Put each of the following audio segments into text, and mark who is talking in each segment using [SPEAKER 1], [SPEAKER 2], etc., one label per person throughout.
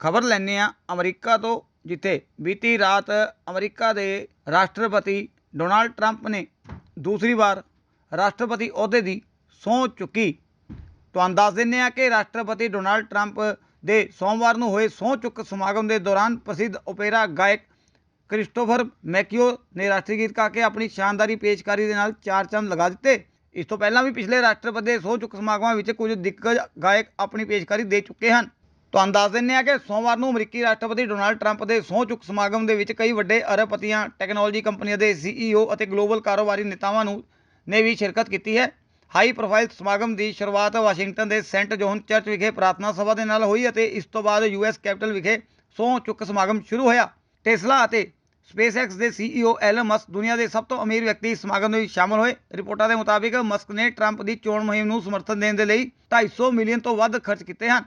[SPEAKER 1] ਖਬਰ ਲੈਂਦੇ ਹਾਂ ਅਮਰੀਕਾ ਤੋਂ, ਜਿੱਥੇ ਬੀਤੀ ਰਾਤ ਅਮਰੀਕਾ ਦੇ ਰਾਸ਼ਟਰਪਤੀ ਡੋਨਾਲਡ ਟਰੰਪ ਨੇ ਦੂਸਰੀ ਵਾਰ ਰਾਸ਼ਟਰਪਤੀ ਅਹੁਦੇ ਦੀ ਸਹੁੰ ਚੁੱਕੀ। ਤੁਹਾਨੂੰ ਦੱਸ ਦਿੰਦੇ ਆ ਕਿ ਰਾਸ਼ਟਰਪਤੀ ਡੋਨਾਲਡ ਟਰੰਪ ਦੇ ਸੋਮਵਾਰ ਨੂੰ ਹੋਏ ਸਹੁੰ ਚੁੱਕ ਸਮਾਗਮ ਦੇ ਦੌਰਾਨ ਪ੍ਰਸਿੱਧ ਓਪੇਰਾ ਗਾਇਕ ਕ੍ਰਿਸਟੋਫਰ ਮੈਕਿਓ ਨੇ ਰਾਸ਼ਟਰੀ ਗੀਤ ਗਾ ਕੇ ਆਪਣੀ ਸ਼ਾਨਦਾਰੀ ਪੇਸ਼ਕਾਰੀ ਦੇ ਨਾਲ ਚਾਰ ਚੰਦ ਲਗਾ ਦਿੱਤੇ। ਇਸ ਤੋਂ ਪਹਿਲਾਂ ਵੀ ਪਿਛਲੇ ਰਾਸ਼ਟਰਪਤੀ ਦੇ ਸਹੁੰ ਚੁੱਕ ਸਮਾਗਮਾਂ ਵਿੱਚ ਕੁਝ ਦਿੱਗਜ ਗਾਇਕ ਆਪਣੀ ਪੇਸ਼ਕਾਰੀ ਦੇ ਚੁੱਕੇ ਹਨ। ਤੁਹਾਨੂੰ ਦੱਸ ਦਿੰਦੇ ਆ ਕਿ ਸੋਮਵਾਰ ਨੂੰ ਅਮਰੀਕੀ ਰਾਸ਼ਟਰਪਤੀ ਡੋਨਾਲਡ ਟਰੰਪ ਦੇ ਸਹੁੰ ਚੁੱਕ ਸਮਾਗਮ ਦੇ ਵਿੱਚ ਕਈ ਵੱਡੇ ਅਰਬਪਤੀਆਂ, ਟੈਕਨੋਲੋਜੀ ਕੰਪਨੀਆਂ ਦੇ ਸੀਈਓ ਅਤੇ ਗਲੋਬਲ ਕਾਰੋਬਾਰੀ ਨੇਤਾਵਾਂ ਨੂੰ, ਨੇ ਵੀ ਸ਼ਿਰਕਤ ਕੀਤੀ ਹੈ। ਹਾਈ ਪ੍ਰੋਫਾਈਲ ਸਮਾਗਮ ਦੀ ਸ਼ੁਰੂਆਤ ਵਾਸ਼ਿੰਗਟਨ ਦੇ ਸੈਂਟ ਜੋਹਨ ਚਰਚ ਵਿਖੇ ਪ੍ਰਾਰਥਨਾ ਸਭਾ ਦੇ ਨਾਲ ਹੋਈ ਅਤੇ ਇਸ ਤੋਂ ਬਾਅਦ ਯੂਐਸ ਕੈਪੀਟਲ ਵਿਖੇ ਸਹੁੰ ਚੁੱਕ ਸਮਾਗਮ ਸ਼ੁਰੂ ਹੋਇਆ। ਟੈਸਲਾ ਅਤੇ ਸਪੇਸਐਕਸ ਦੇ ਸੀਈਓ ਐਲਨ ਮਸਕ ਦੁਨੀਆ ਦੇ ਸਭ ਤੋਂ ਅਮੀਰ ਵਿਅਕਤੀ ਇਸ ਸਮਾਗਮ ਵਿੱਚ ਸ਼ਾਮਲ ਹੋਏ। ਰਿਪੋਰਟਾਂ ਦੇ ਮੁਤਾਬਿਕ ਮਸਕ ਨੇ ਟਰੰਪ ਦੀ ਚੋਣ ਮੁਹਿੰਮ ਨੂੰ ਸਮਰਥਨ ਦੇਣ ਦੇ ਲਈ 250 ਮਿਲੀਅਨ ਤੋਂ ਵੱਧ ਖਰਚ ਕੀਤੇ ਹਨ।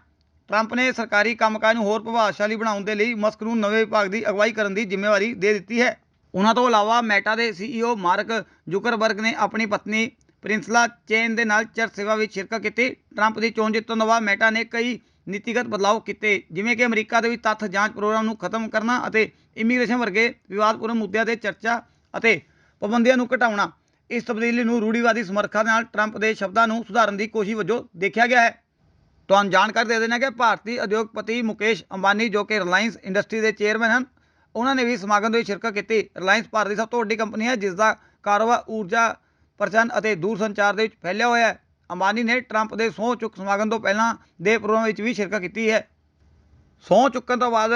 [SPEAKER 1] ਟਰੰਪ ਨੇ ਸਰਕਾਰੀ ਕੰਮਕਾਜ ਨੂੰ ਹੋਰ ਪ੍ਰਭਾਵਸ਼ਾਲੀ ਬਣਾਉਣ ਦੇ ਲਈ ਮਸਕ ਨੂੰ ਨਵੇਂ ਵਿਭਾਗ ਦੀ ਅਗਵਾਈ ਕਰਨ ਦੀ ਜ਼ਿੰਮੇਵਾਰੀ ਦੇ ਦਿੱਤੀ ਹੈ। ਉਹਨਾਂ ਤੋਂ ਇਲਾਵਾ ਮੈਟਾ ਦੇ ਸੀਈਓ ਮਾਰਕ ਜ਼ੁਕਰਬਰਗ ਨੇ ਆਪਣੀ ਪਤਨੀ ਪ੍ਰਿੰਸਲਾ ਚੇਨ ਦੇ ਨਾਲ ਚਰਚ ਸੇਵਾ ਵਿੱਚ ਸ਼ਿਰਕਤ ਕੀਤੀ। ਟਰੰਪ ਦੀ ਚੋਣ ਜਿੱਤਣ ਤੋਂ ਬਾਅਦ ਮੈਟਾ ਨੇ ਕਈ ਨੀਤੀਗਤ ਬਦਲਾਅ ਕੀਤੇ, ਜਿਵੇਂ ਕਿ ਅਮਰੀਕਾ ਦੇ ਵਿੱਚ ਤੱਥ ਜਾਂਚ ਪ੍ਰੋਗਰਾਮ ਨੂੰ ਖਤਮ ਕਰਨਾ ਅਤੇ ਇਮੀਗ੍ਰੇਸ਼ਨ ਵਰਗੇ ਵਿਵਾਦਪੂਰਨ ਮੁੱਦਿਆਂ ਤੇ ਚਰਚਾ ਅਤੇ ਪਾਬੰਦੀਆਂ ਨੂੰ ਘਟਾਉਣਾ। ਇਸ ਤਬਦੀਲੀ ਨੂੰ ਰੂੜੀਵਾਦੀ ਸਮਰਥਕਾਂ ਨਾਲ ਟਰੰਪ ਦੇ ਸ਼ਬਦਾਂ ਨੂੰ ਸੁਧਾਰਨ ਦੀ ਕੋਸ਼ਿਸ਼ ਵਜੋਂ ਦੇਖਿਆ ਗਿਆ ਹੈ। ਤੁਹਾਨੂੰ ਜਾਣਕਾਰੀ ਦੇ ਦੇਣਾ ਕਿ ਭਾਰਤੀ ਉਦਯੋਗਪਤੀ ਮੁਕੇਸ਼ ਅੰਬਾਨੀ ਜੋ ਕਿ ਰਿਲਾਇੰਸ ਇੰਡਸਟਰੀ ਦੇ ਚੇਅਰਮੈਨ ਹਨ, ਉਹਨਾਂ ਨੇ ਵੀ ਸਮਾਗਮ ਦੇ ਵਿੱਚ ਸ਼ਿਰਕਤ ਕੀਤੀ। ਰਿਲਾਇੰਸ ਭਾਰਤ ਦੀ ਸਭ ਤੋਂ ਵੱਡੀ ਕੰਪਨੀ ਹੈ ਜਿਸ ਦਾ ਕਾਰੋਬਾਰ ਊਰਜਾ ਪ੍ਰਚਨ ਅਤੇ ਦੂਰ ਸੰਚਾਰ ਦੇ ਵਿੱਚ ਫੈਲਿਆ ਹੋਇਆ ਹੈ। ਅੰਬਾਨੀ ਨੇ ਟਰੰਪ ਦੇ ਸਹੁੰ ਚੁੱਕ ਸਮਾਗਮ ਤੋਂ ਪਹਿਲਾਂ ਦੇ ਪ੍ਰੋਗਰਾਮ ਵਿੱਚ ਵੀ ਸ਼ਿਰਕਤ ਕੀਤੀ ਹੈ। ਸਹੁੰ ਚੁੱਕਣ ਤੋਂ ਬਾਅਦ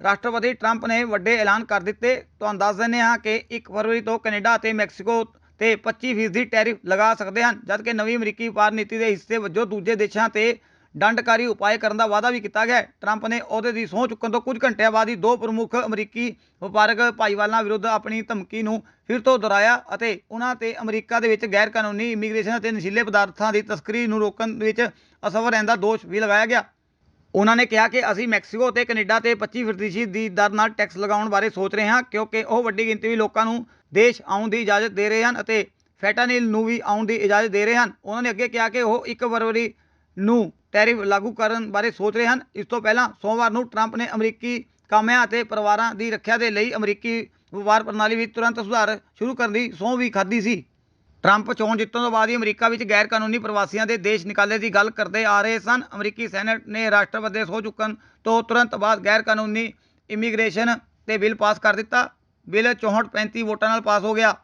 [SPEAKER 1] ਰਾਸ਼ਟਰਪਤੀ ਟਰੰਪ ਨੇ ਵੱਡੇ ਐਲਾਨ ਕਰ ਦਿੱਤੇ। ਤੁਹਾਨੂੰ ਦੱਸ ਦਿੰਦੇ ਹਾਂ ਕਿ 1 ਫਰਵਰੀ ਤੋਂ ਕੈਨੇਡਾ ਅਤੇ ਮੈਕਸੀਕੋ ਤੇ 25% ਟੈਰਿਫ ਲਗਾ ਸਕਦੇ ਹਨ, ਜਦਕਿ ਨਵੀਂ ਅਮਰੀਕੀ ਵਪਾਰ ਨੀਤੀ ਦੇ ਹਿੱਸੇ ਵਜੋਂ ਦੂਜੇ ਦੇਸ਼ਾਂ ਤੇ ਡੰਡਕਾਰੀ ਉਪਾਅ ਕਰਨ ਦਾ ਵਾਅਦਾ ਵੀ ਕੀਤਾ ਗਿਆ ਟਰੰਪ ਨੇ ਅਹੁਦੇ ਦੀ ਸਹੁੰ ਚੁੱਕਣ ਤੋਂ ਕੁਝ ਘੰਟਿਆਂ ਬਾਅਦ ਹੀ ਦੋ ਪ੍ਰਮੁੱਖ ਅਮਰੀਕੀ ਵਪਾਰਕ ਭਾਈਵਾਲਾਂ ਵਿਰੁੱਧ ਆਪਣੀ ਧਮਕੀ ਨੂੰ ਫਿਰ ਤੋਂ ਦੁਹਰਾਇਆ ਅਤੇ ਉਹਨਾਂ ਤੇ ਅਮਰੀਕਾ ਦੇ ਵਿੱਚ ਗੈਰ ਕਾਨੂੰਨੀ ਇਮੀਗ੍ਰੇਸ਼ਨ ਅਤੇ ਨਸ਼ੀਲੇ ਪਦਾਰਥਾਂ ਦੀ ਤਸਕਰੀ ਨੂੰ ਰੋਕਣ ਵਿੱਚ ਅਸਫਲ ਰਹਿਣ ਦਾ ਦੋਸ਼ ਵੀ ਲਗਾਇਆ ਗਿਆ। ਉਹਨਾਂ ਨੇ ਕਿਹਾ ਕਿ ਅਸੀਂ ਮੈਕਸੀਕੋ ਅਤੇ ਕੈਨੇਡਾ ਤੇ 25% ਦੀ ਦਰ ਨਾਲ ਟੈਕਸ ਲਗਾਉਣ ਬਾਰੇ ਸੋਚ ਰਹੇ ਹਾਂ, ਕਿਉਂਕਿ ਉਹ ਵੱਡੀ ਗਿਣਤੀ ਵਿੱਚ ਲੋਕਾਂ ਨੂੰ ਦੇਸ਼ ਆਉਣ ਦੀ ਇਜਾਜ਼ਤ ਦੇ ਰਹੇ ਹਨ ਅਤੇ ਫੈਟਾਨਿਲ ਨੂੰ ਵੀ ਆਉਣ ਦੀ ਇਜਾਜ਼ਤ ਦੇ ਰਹੇ ਹਨ। ਉਹਨਾਂ ਨੇ ਅੱਗੇ ਕਿਹਾ ਕਿ ਉਹ 1 ਫਰਵਰੀ ਨੂੰ ਟੈਰਿਫ ਲਾਗੂ ਕਰਨ ਬਾਰੇ ਸੋਚ ਰਹੇ ਹਨ। ਇਸ ਤੋਂ ਪਹਿਲਾਂ ਸੋਮਵਾਰ ਨੂੰ ਟਰੰਪ ਨੇ ਅਮਰੀਕੀ ਕਾਮਿਆਂ ਅਤੇ ਪਰਿਵਾਰਾਂ ਦੀ ਰੱਖਿਆ ਦੇ ਲਈ ਅਮਰੀਕੀ ਵਪਾਰ ਪ੍ਰਣਾਲੀ ਵਿੱਚ ਤੁਰੰਤ ਸੁਧਾਰ ਸ਼ੁਰੂ ਕਰਨ ਦੀ ਸਹੁੰ ਵੀ ਖਾਧੀ ਸੀ। ਟਰੰਪ ਚੋਣ ਜਿੱਤਣ ਤੋਂ ਬਾਅਦ ਹੀ ਅਮਰੀਕਾ ਵਿੱਚ ਗੈਰ ਕਾਨੂੰਨੀ ਪ੍ਰਵਾਸੀਆਂ ਦੇ ਦੇਸ਼ ਨਿਕਾਲੇ ਦੀ ਗੱਲ ਕਰਦੇ ਆ ਰਹੇ ਸਨ। ਅਮਰੀਕੀ ਸੈਨੇਟ ਨੇ ਰਾਸ਼ਟਰਪਤੀ ਦੇ ਸਹੁੰ ਚੁੱਕਣ ਤੋਂ ਤੁਰੰਤ ਬਾਅਦ ਗੈਰ ਕਾਨੂੰਨੀ ਇਮੀਗ੍ਰੇਸ਼ਨ ਤੇ ਬਿੱਲ ਪਾਸ ਕਰ ਦਿੱਤਾ। ਬਿੱਲ 64 35 ਵੋਟਾਂ ਨਾਲ ਪਾਸ ਹੋ ਗਿਆ।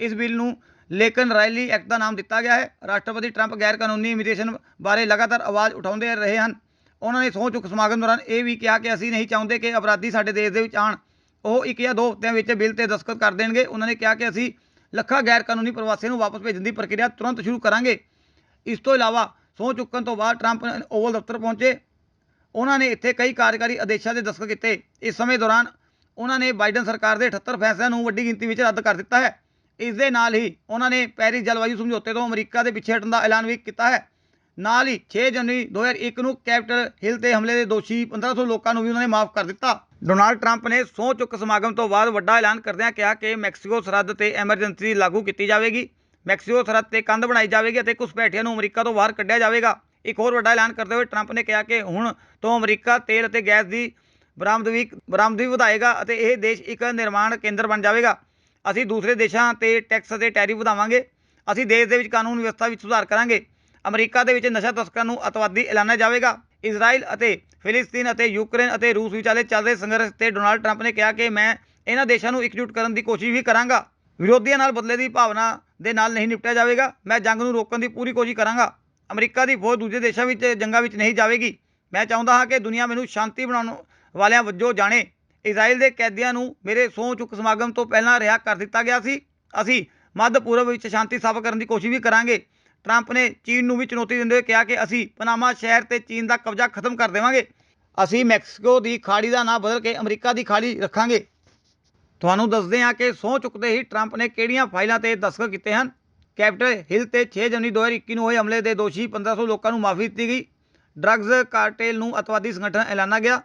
[SPEAKER 1] ਇਸ ਬਿੱਲ ਨੂੰ ਲੇਕਿਨ ਰਾਇਲੀ ਐਕਟ ਦਾ ਨਾਮ ਦਿੱਤਾ ਗਿਆ ਹੈ। ਰਾਸ਼ਟਰਪਤੀ ਟਰੰਪ ਗੈਰ ਕਾਨੂੰਨੀ ਇਮੀਗ੍ਰੇਸ਼ਨ ਬਾਰੇ ਲਗਾਤਾਰ ਆਵਾਜ਼ ਉਠਾਉਂਦੇ ਰਹੇ ਹਨ। ਉਹਨਾਂ ਨੇ ਸਹੁੰ ਚੁੱਕ ਸਮਾਗਮ ਦੌਰਾਨ ਇਹ ਵੀ ਕਿਹਾ ਕਿ ਅਸੀਂ ਨਹੀਂ ਚਾਹੁੰਦੇ ਕਿ ਅਪਰਾਧੀ ਸਾਡੇ ਦੇਸ਼ ਦੇ ਵਿੱਚ ਆਣ ਉਹ ਇੱਕ ਜਾਂ ਦੋ ਹਫ਼ਤਿਆਂ ਵਿੱਚ ਬਿੱਲ ਤੇ ਦਸਤਖਤ ਕਰ ਦੇਣਗੇ। ਉਹਨਾਂ ਨੇ ਕਿਹਾ ਕਿ ਅਸੀਂ ਲੱਖਾਂ ਗੈਰ ਕਾਨੂੰਨੀ ਪ੍ਰਵਾਸੀਆਂ ਨੂੰ ਵਾਪਸ ਭੇਜਣ ਦੀ ਪ੍ਰਕਿਰਿਆ ਤੁਰੰਤ ਸ਼ੁਰੂ ਕਰਾਂਗੇ। ਇਸ ਤੋਂ ਇਲਾਵਾ ਸਹੁੰ ਚੁੱਕਣ ਤੋਂ ਬਾਅਦ ਟਰੰਪ ਓਵਲ ਦਫ਼ਤਰ ਪਹੁੰਚੇ। ਉਹਨਾਂ ਨੇ ਇੱਥੇ ਕਈ ਕਾਰਜਕਾਰੀ ਆਦੇਸ਼ਾਂ ਦੇ ਦਸਤਖਤ ਕੀਤੇ। ਇਸ ਸਮੇਂ ਦੌਰਾਨ ਉਹਨਾਂ ਨੇ ਬਾਈਡਨ ਸਰਕਾਰ ਦੇ 78 ਫੈਸਲਿਆਂ ਨੂੰ ਵੱਡੀ ਗਿਣਤੀ ਵਿੱਚ ਰੱਦ ਕਰ ਦਿੱਤਾ ਹੈ। ਇਸ ਦੇ ਨਾਲ ਹੀ ਉਹਨਾਂ ਨੇ ਪੈਰਿਸ ਜਲਵਾਯੂ ਸਮਝੌਤੇ ਤੋਂ ਅਮਰੀਕਾ ਦੇ ਪਿੱਛੇ ਹਟਣ ਦਾ ਐਲਾਨ ਵੀ ਕੀਤਾ ਹੈ। ਨਾਲ ਹੀ 6 ਜਨਵਰੀ 2001 ਨੂੰ ਕੈਪੀਟਲ ਹਿਲ ਤੇ ਹਮਲੇ ਦੇ ਦੋਸ਼ੀ 1500 ਲੋਕਾਂ ਨੂੰ ਵੀ ਉਹਨਾਂ ਨੇ ਮਾਫ ਕਰ ਦਿੱਤਾ। ਡੋਨਾਲਡ ਟਰੰਪ ਨੇ ਸਹੁੰ ਚੁੱਕ ਸਮਾਗਮ ਤੋਂ ਬਾਅਦ ਵੱਡਾ ਐਲਾਨ ਕਰਦਿਆਂ ਕਿਹਾ ਕਿ ਮੈਕਸੀਕੋ ਸਰਹੱਦ ਤੇ ਐਮਰਜੈਂਸੀ ਲਾਗੂ ਕੀਤੀ ਜਾਵੇਗੀ। ਮੈਕਸੀਕੋ ਸਰਹੱਦ ਤੇ ਕੰਧ ਬਣਾਈ ਜਾਵੇਗੀ ਅਤੇ ਘੁਸਪੈਠੀਆਂ ਨੂੰ ਅਮਰੀਕਾ ਤੋਂ ਬਾਹਰ ਕੱਢਿਆ ਜਾਵੇਗਾ। ਇੱਕ ਹੋਰ ਵੱਡਾ ਐਲਾਨ ਕਰਦੇ ਹੋਏ ਟਰੰਪ ਨੇ ਕਿਹਾ ਕਿ ਹੁਣ ਤੋਂ ਅਮਰੀਕਾ ਤੇਲ ਅਤੇ ਗੈਸ ਦੀ ਬਰਾਮਦ ਬਰਾਮਦਗੀ ਵਧਾਏਗਾ ਅਤੇ ਇਹ ਦੇਸ਼ ਇੱਕ ਨਿਰਮਾਣ ਕੇਂਦਰ ਬਣ ਜਾਵੇਗਾ। ਅਸੀਂ ਦੂਸਰੇ ਦੇਸ਼ਾਂ ਤੇ ਟੈਕਸ ਅਤੇ ਟੈਰਿਫ ਵਧਾਵਾਂਗੇ, ਅਸੀਂ ਦੇਸ਼ ਦੇ ਵਿੱਚ ਕਾਨੂੰਨ ਵਿਵਸਥਾ ਵਿੱਚ ਸੁਧਾਰ ਕਰਾਂਗੇ, ਅਮਰੀਕਾ ਦੇ ਵਿੱਚ ਨਸ਼ਾ ਤਸਕਰਾਂ ਨੂੰ ਅਤਵਾਦੀ ਐਲਾਨਿਆ ਜਾਵੇਗਾ, ਇਜ਼ਰਾਈਲ ਅਤੇ ਫਿਲਿਸਤੀਨ ਅਤੇ ਯੂਕਰੇਨ ਅਤੇ ਰੂਸ ਵਿਚਾਲੇ ਚੱਲ ਰਹੇ ਸੰਘਰਸ਼ ਤੇ ਡੋਨਾਲਡ ਟਰੰਪ ਨੇ ਕਿਹਾ ਕਿ ਮੈਂ ਇਹਨਾਂ ਦੇਸ਼ਾਂ ਨੂੰ ਇਕਜੁੱਟ ਕਰਨ ਦੀ ਕੋਸ਼ਿਸ਼ ਵੀ ਕਰਾਂਗਾ, ਵਿਰੋਧੀਆਂ ਨਾਲ ਬਦਲੇ ਦੀ ਭਾਵਨਾ ਦੇ ਨਾਲ ਨਹੀਂ ਨਿਪਟਿਆ ਜਾਵੇਗਾ, ਮੈਂ ਜੰਗ ਨੂੰ ਰੋਕਣ ਦੀ ਪੂਰੀ ਕੋਸ਼ਿਸ਼ ਕਰਾਂਗਾ, ਅਮਰੀਕਾ ਦੀ ਫੌਜ ਦੂਜੇ ਦੇਸ਼ਾਂ ਵਿੱਚ ਜੰਗਾਂ ਵਿੱਚ ਨਹੀਂ ਜਾਵੇਗੀ, ਮੈਂ ਚਾਹੁੰਦਾ ਹਾਂ ਕਿ ਦੁਨੀਆ ਮੈਨੂੰ ਸ਼ਾਂਤੀ ਬਣਾਉਣ ਵਾਲਿਆਂ ਵਜੋਂ ਜਾਣੇ ਇਜ਼ਰਾਈਲ ਦੇ ਕੈਦੀਆਂ ਨੂੰ ਮੇਰੇ ਸਹੁੰ ਚੁੱਕ ਸਮਾਗਮ ਤੋਂ ਪਹਿਲਾਂ ਰਿਹਾ ਕਰ ਦਿੱਤਾ ਗਿਆ ਸੀ। ਅਸੀਂ ਮੱਧ ਪੂਰਬ ਵਿੱਚ ਸ਼ਾਂਤੀ ਸਥਾਪਿਤ ਕਰਨ ਦੀ ਕੋਸ਼ਿਸ਼ ਵੀ ਕਰਾਂਗੇ। ਟਰੰਪ ਨੇ ਚੀਨ ਨੂੰ ਵੀ ਚੁਣੌਤੀ ਦਿੰਦੇ ਹੋਏ ਕਿਹਾ ਕਿ ਅਸੀਂ ਪਨਾਮਾ ਸ਼ਹਿਰ ਤੇ ਚੀਨ ਦਾ ਕਬਜ਼ਾ ਖਤਮ ਕਰ ਦੇਵਾਂਗੇ। ਅਸੀਂ ਮੈਕਸੀਕੋ ਦੀ ਖਾੜੀ ਦਾ ਨਾਂ ਬਦਲ ਕੇ ਅਮਰੀਕਾ ਦੀ ਖਾੜੀ ਰੱਖਾਂਗੇ। ਤੁਹਾਨੂੰ ਦੱਸਦੇ ਹਾਂ ਕਿ ਸਹੁੰ ਚੁੱਕਦੇ ਹੀ ਟਰੰਪ ਨੇ ਕਿਹੜੀਆਂ ਫਾਈਲਾਂ ਤੇ ਦਸਤਖਤ ਕੀਤੇ ਹਨ। ਕੈਪੀਟਲ ਹਿਲ ਤੇ 6 ਜਨਵਰੀ 2021 ਨੂੰ ਹੋਏ ਹਮਲੇ ਦੇ ਦੋਸ਼ੀ 1500 ਲੋਕਾਂ ਨੂੰ ਮਾਫੀ ਦਿੱਤੀ ਗਈ। ਡਰੱਗਜ਼ ਕਾਰਟੇਲ ਨੂੰ ਅਤਵਾਦੀ ਸੰਗਠਨ ਐਲਾਨਾ ਗਿਆ।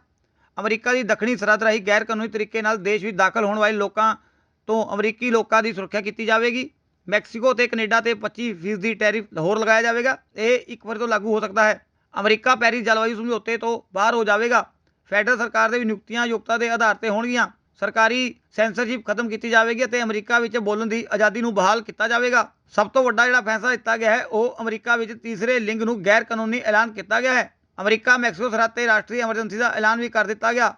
[SPEAKER 1] ਅਮਰੀਕਾ ਦੀ ਦੱਖਣੀ ਸਰਹੱਦ ਰਾਹੀਂ ਗੈਰ ਕਾਨੂੰਨੀ ਤਰੀਕੇ ਨਾਲ ਦੇਸ਼ ਵਿੱਚ ਦਾਖਲ ਹੋਣ ਵਾਲੇ ਲੋਕਾਂ ਤੋਂ ਅਮਰੀਕੀ ਲੋਕਾਂ ਦੀ ਸੁਰੱਖਿਆ ਕੀਤੀ ਜਾਵੇਗੀ। ਮੈਕਸੀਕੋ ਤੇ ਕੈਨੇਡਾ ਤੇ 25% ਦੀ ਟੈਰਿਫ ਹੋਰ ਲਗਾਇਆ ਜਾਵੇਗਾ। ਇਹ ਇੱਕ ਵਾਰ ਤੋਂ ਲਾਗੂ ਹੋ ਸਕਦਾ ਹੈ। ਅਮਰੀਕਾ ਪੈਰਿਸ ਜਲਵਾਯੂ ਸਮਝੌਤੇ ਤੋਂ ਬਾਹਰ ਹੋ ਜਾਵੇਗਾ। ਫੈਡਰਲ ਸਰਕਾਰ ਦੇ ਵੀ ਨਿਯੁਕਤੀਆਂ ਯੋਗਤਾ ਦੇ ਆਧਾਰ ਤੇ ਹੋਣਗੀਆਂ। ਸਰਕਾਰੀ ਸੈਂਸਰਸ਼ਿਪ ਖਤਮ ਕੀਤੀ ਜਾਵੇਗੀ ਅਤੇ ਅਮਰੀਕਾ ਵਿੱਚ ਬੋਲਣ ਦੀ ਆਜ਼ਾਦੀ ਨੂੰ ਬਹਾਲ ਕੀਤਾ ਜਾਵੇਗਾ। ਸਭ ਤੋਂ ਵੱਡਾ ਜਿਹੜਾ ਫੈਸਲਾ ਦਿੱਤਾ ਗਿਆ ਹੈ, ਉਹ ਅਮਰੀਕਾ ਵਿੱਚ ਤੀਸਰੇ ਲਿੰਗ ਨੂੰ ਗੈਰ ਕਾਨੂੰਨੀ ਐਲਾਨ ਕੀਤਾ ਗਿਆ ਹੈ। ਅਮਰੀਕਾ, ਮੈਕਸੀਕੋ ਸਰਹੱਦ ਤੇ ਰਾਸ਼ਟਰੀ ਐਮਰਜੈਂਸੀ ਦਾ ਐਲਾਨ ਵੀ ਕਰ ਦਿੱਤਾ ਗਿਆ।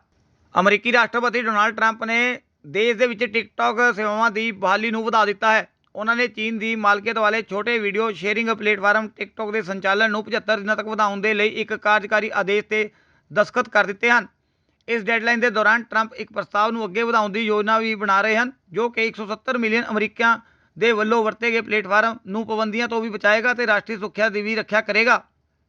[SPEAKER 1] ਅਮਰੀਕੀ ਰਾਸ਼ਟਰਪਤੀ ਡੋਨਾਲਡ ਟਰੰਪ ਨੇ ਦੇਸ਼ ਦੇ ਵਿੱਚ ਟਿਕਟੌਕ ਸੇਵਾਵਾਂ ਦੀ ਬਹਾਲੀ ਨੂੰ ਵਧਾ ਦਿੱਤਾ ਹੈ। ਉਹਨਾਂ ਨੇ ਚੀਨ ਦੀ ਮਾਲਕੀਅਤ ਵਾਲੇ ਛੋਟੇ ਵੀਡੀਓ ਸ਼ੇਅਰਿੰਗ ਪਲੇਟਫਾਰਮ ਟਿਕਟੌਕ ਦੇ ਸੰਚਾਲਨ ਨੂੰ 75 ਦਿਨਾਂ ਤੱਕ ਵਧਾਉਣ ਦੇ ਲਈ ਇੱਕ ਕਾਰਜਕਾਰੀ ਆਦੇਸ਼ ਤੇ ਦਸਤਖਤ ਕਰ ਦਿੱਤੇ ਹਨ। ਇਸ ਡੈਡਲਾਈਨ ਦੇ ਦੌਰਾਨ ਟਰੰਪ ਇੱਕ ਪ੍ਰਸਤਾਵ ਨੂੰ ਅੱਗੇ ਵਧਾਉਣ ਦੀ ਯੋਜਨਾ ਵੀ ਬਣਾ ਰਹੇ ਹਨ, ਜੋ ਕਿ 170 ਮਿਲੀਅਨ ਅਮਰੀਕੀਆਂ ਦੇ ਵੱਲੋਂ ਵਰਤੇ ਗਏ ਪਲੇਟਫਾਰਮ ਨੂੰ ਪਾਬੰਦੀਆਂ ਤੋਂ ਵੀ ਬਚਾਏਗਾ ਤੇ ਰਾਸ਼ਟਰੀ ਸੁਰੱਖਿਆ ਦੀ ਵੀ ਰੱਖਿਆ ਕਰੇਗਾ।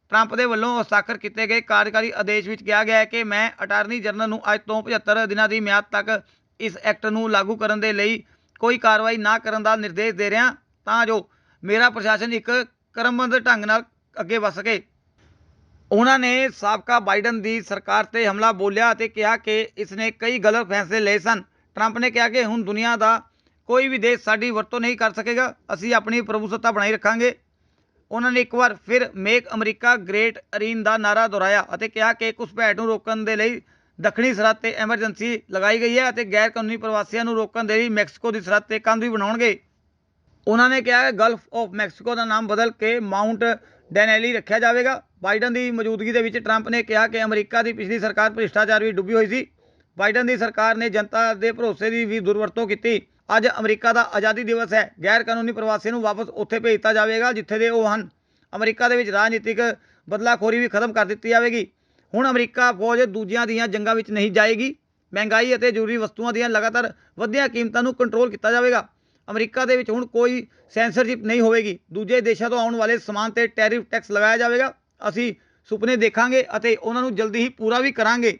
[SPEAKER 1] ਟਰੰਪ ਦੇ ਵੱਲੋਂ ਹਸਤਾਖਰ ਕੀਤੇ ਗਏ ਕਾਰਜਕਾਰੀ ਆਦੇਸ਼ ਵਿੱਚ ਕਿਹਾ ਗਿਆ ਹੈ ਕਿ ਮੈਂ ਅਟਾਰਨੀ ਜਨਰਲ ਨੂੰ ਅੱਜ ਤੋਂ 75 ਦਿਨਾਂ ਦੀ ਮਿਆਦ ਤੱਕ ਇਸ ਐਕਟ ਨੂੰ ਲਾਗੂ ਕਰਨ ਦੇ ਲਈ ਕੋਈ ਕਾਰਵਾਈ ਨਾ ਕਰਨ ਦਾ ਨਿਰਦੇਸ਼ ਦੇ ਰਿਹਾ ਤਾਂ ਜੋ ਮੇਰਾ ਪ੍ਰਸ਼ਾਸਨ ਇੱਕ ਕਰਮਬੰਦ ਢੰਗ ਨਾਲ ਅੱਗੇ ਵਧ ਸਕੇ। ਉਹਨਾਂ ਨੇ ਸਾਬਕਾ ਬਾਈਡਨ ਦੀ ਸਰਕਾਰ ਤੇ ਹਮਲਾ ਬੋਲਿਆ ਅਤੇ ਕਿਹਾ ਕਿ ਇਸ ਨੇ ਕਈ ਗਲਤ ਫੈਸਲੇ ਲਏ ਸਨ। ਟਰੰਪ ਨੇ ਕਿਹਾ ਕਿ ਹੁਣ ਦੁਨੀਆ ਦਾ ਕੋਈ ਵੀ ਦੇਸ਼ ਸਾਡੀ ਵਰਤੋਂ ਨਹੀਂ ਕਰ ਸਕੇਗਾ। ਅਸੀਂ ਆਪਣੀ ਪ੍ਰਭੂਸੱਤਾ ਬਣਾਈ ਰੱਖਾਂਗੇ। ਉਹਨਾਂ ਨੇ ਇੱਕ ਵਾਰ ਫਿਰ ਮੇਕ ਅਮਰੀਕਾ ਗ੍ਰੇਟ ਅਰੀਨ ਦਾ ਨਾਰਾ ਦੁਹਰਾਇਆ ਅਤੇ ਕਿਹਾ ਕਿ ਘੁਸਪੈਠ ਨੂੰ ਰੋਕਣ ਦੇ ਲਈ ਦੱਖਣੀ ਸਰਹੱਦ ਤੇ ਐਮਰਜੈਂਸੀ ਲਗਾਈ ਗਈ ਹੈ ਅਤੇ ਗੈਰ ਕਾਨੂੰਨੀ ਪ੍ਰਵਾਸੀਆਂ ਨੂੰ ਰੋਕਣ ਦੇ ਲਈ ਮੈਕਸੀਕੋ ਦੀ ਸਰਹੱਦ ਤੇ ਕੰਧ ਵੀ ਬਣਾਉਣਗੇ। ਉਹਨਾਂ ਨੇ ਕਿਹਾ ਕਿ ਗਲਫ ਆਫ ਮੈਕਸੀਕੋ ਦਾ ਨਾਮ ਬਦਲ ਕੇ ਮਾਊਂਟ ਡੈਨੈਲੀ ਰੱਖਿਆ ਜਾਵੇਗਾ। ਬਾਈਡਨ ਦੀ ਮੌਜੂਦਗੀ ਦੇ ਵਿੱਚ ਟਰੰਪ ਨੇ ਕਿਹਾ ਕਿ ਅਮਰੀਕਾ ਦੀ ਪਿਛਲੀ ਸਰਕਾਰ ਭ੍ਰਿਸ਼ਟਾਚਾਰ ਵਿੱਚ ਡੁੱਬੀ ਹੋਈ ਸੀ। ਬਾਈਡਨ ਦੀ ਸਰਕਾਰ ਨੇ ਜਨਤਾ ਦੇ ਭਰੋਸੇ ਦੀ ਵੀ ਦੁਰਵਰਤੋਂ ਕੀਤੀ। ਅੱਜ ਅਮਰੀਕਾ ਦਾ ਆਜ਼ਾਦੀ ਦਿਵਸ ਹੈ। ਗੈਰ ਕਾਨੂੰਨੀ ਪ੍ਰਵਾਸੀਆਂ ਨੂੰ ਵਾਪਸ ਉੱਥੇ ਭੇਜ ਦਿੱਤਾ ਜਾਵੇਗਾ, ਜਿੱਥੇ ਦੇ ਉਹ ਹਨ। ਅਮਰੀਕਾ ਦੇ ਵਿੱਚ ਰਾਜਨੀਤਿਕ ਬਦਲਾਖੋਰੀ ਵੀ ਖਤਮ ਕਰ ਦਿੱਤੀ ਜਾਵੇਗੀ। ਹੁਣ ਅਮਰੀਕਾ ਫੌਜ ਦੂਜਿਆਂ ਦੀਆਂ ਜੰਗਾਂ ਵਿੱਚ ਨਹੀਂ ਜਾਏਗੀ। ਮਹਿੰਗਾਈ ਅਤੇ ਜ਼ਰੂਰੀ ਵਸਤੂਆਂ ਦੀਆਂ ਲਗਾਤਾਰ ਵਧੀਆਂ ਕੀਮਤਾਂ ਨੂੰ ਕੰਟਰੋਲ ਕੀਤਾ ਜਾਵੇਗਾ। ਅਮਰੀਕਾ ਦੇ ਵਿੱਚ ਹੁਣ ਕੋਈ ਸੈਂਸਰਸ਼ਿਪ ਨਹੀਂ ਹੋਵੇਗੀ। ਦੂਜੇ ਦੇਸ਼ਾਂ ਤੋਂ ਆਉਣ ਵਾਲੇ ਸਮਾਨ ਤੇ ਟੈਰਿਫ ਟੈਕਸ ਲਗਾਇਆ ਜਾਵੇਗਾ। ਅਸੀਂ ਸੁਪਨੇ ਦੇਖਾਂਗੇ ਅਤੇ ਉਹਨਾਂ ਨੂੰ ਜਲਦੀ ਹੀ ਪੂਰਾ ਵੀ ਕਰਾਂਗੇ।